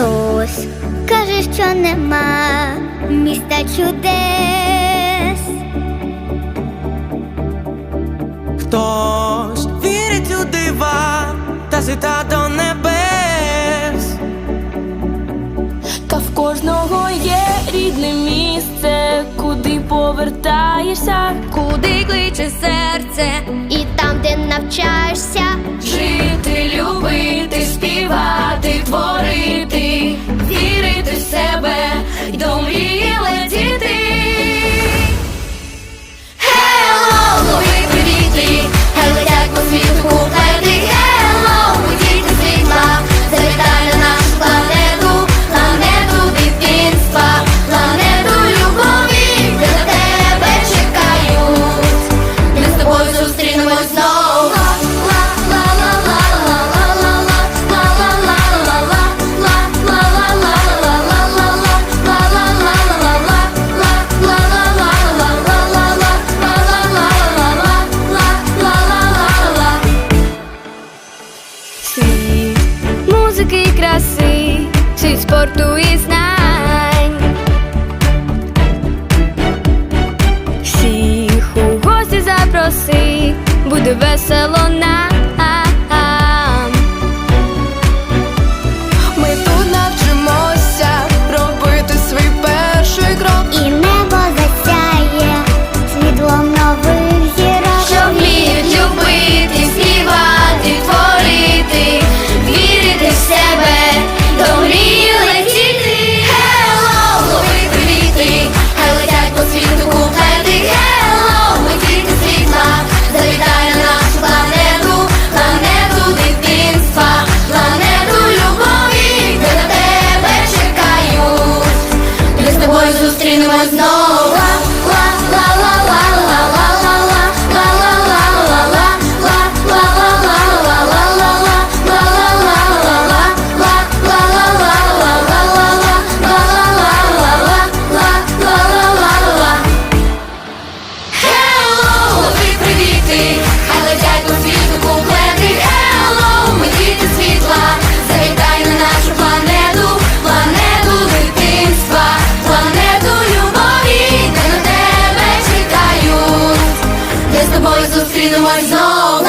Хтось каже, що нема міста чудес. Хтось вірить у дива та зита до небес. Та в кожного є рідне місце, куди повертаєшся, Куди кличе серце, і там, де від спорту і знань. Всіх у гості запроси, буде весело на. Зустрінемось знову. through the white zone.